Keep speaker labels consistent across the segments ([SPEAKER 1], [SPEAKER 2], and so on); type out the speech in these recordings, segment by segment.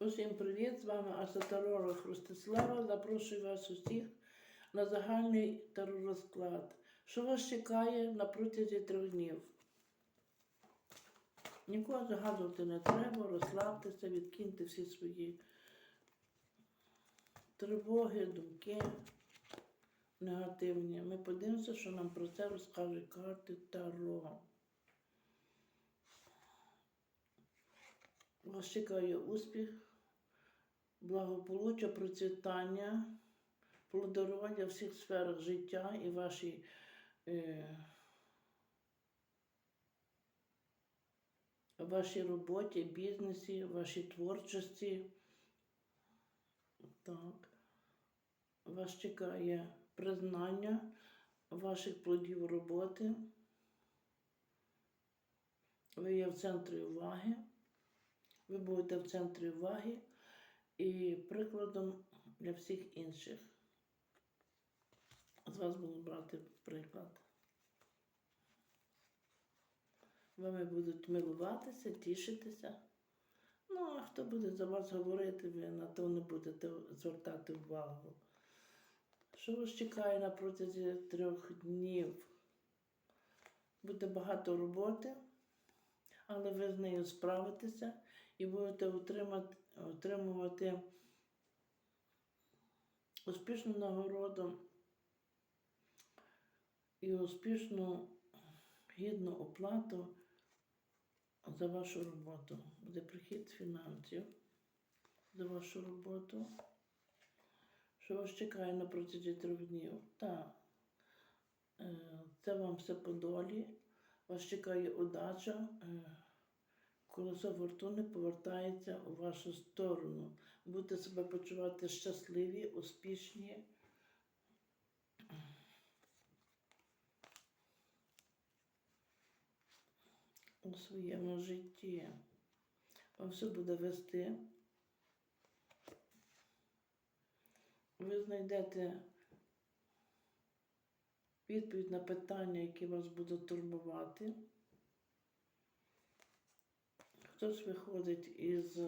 [SPEAKER 1] Усім привіт! З вами асотеролог Ростислава. Запрошую вас усіх на загальний теророзклад. Що вас чекає на протязі трьох днів? Нікого загадувати не треба, розслабтеся, відкиньте всі свої тривоги, думки негативні. Ми подивимося, що нам про це розкажуть карти Таро. Вас чекає успіх, благополуччя, процвітання, плодородя в всіх сферах життя і вашій е, вашій роботі, бізнесі, вашій творчості. Так. Вас чекає признання ваших плодів роботи. Ви є в центрі уваги. Ви будете в центрі уваги і прикладом для всіх інших. З вас будуть брати приклад. Вами будуть милуватися, тішитися. Ну, а хто буде за вас говорити, ви на то не будете звертати увагу. Що вас чекає на протязі трьох днів? Буде багато роботи, але ви з нею справитеся і будете отримати, отримувати успішну нагороду і успішну гідну оплату за вашу роботу. Буде прихід фінансів за вашу роботу. Що вас чекає на протязі трьох днів? Так, е, це вам все по долі. Вас чекає удача. Е, Колесо фортуни повертається у вашу сторону. Будете себе почувати щасливі, успішні. У своєму житті. Вам все буде вести. Ви знайдете відповідь на питання, які вас будуть турбувати. Хтось виходить із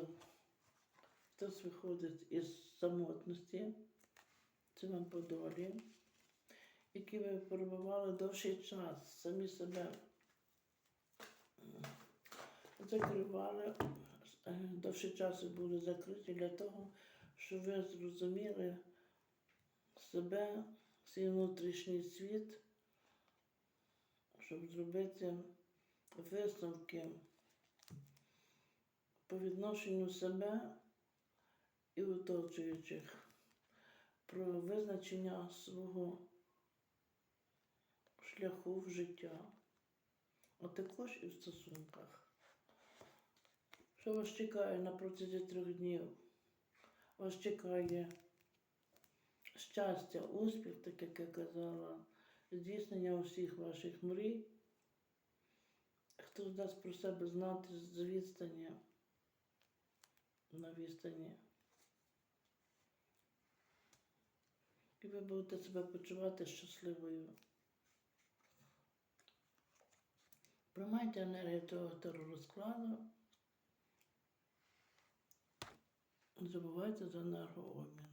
[SPEAKER 1] хтось виходить із самотності, це вам по долі, які ви перебували довший час, самі себе закривали, е, довший час були закриті для того, щоб ви зрозуміли себе, свій внутрішній світ, щоб зробити висновки по відношенню себе і оточуючих, про визначення свого шляху в життя, а також і в стосунках. Що вас чекає на протязі трьох днів? Вас чекає щастя, успіх, так як я казала, здійснення усіх ваших мрій. Хто дасть про себе знати з відстані на відстані. І ви будете себе почувати щасливою. Приймайте енергію того теророзкладу. Не забувайте за енергообмін.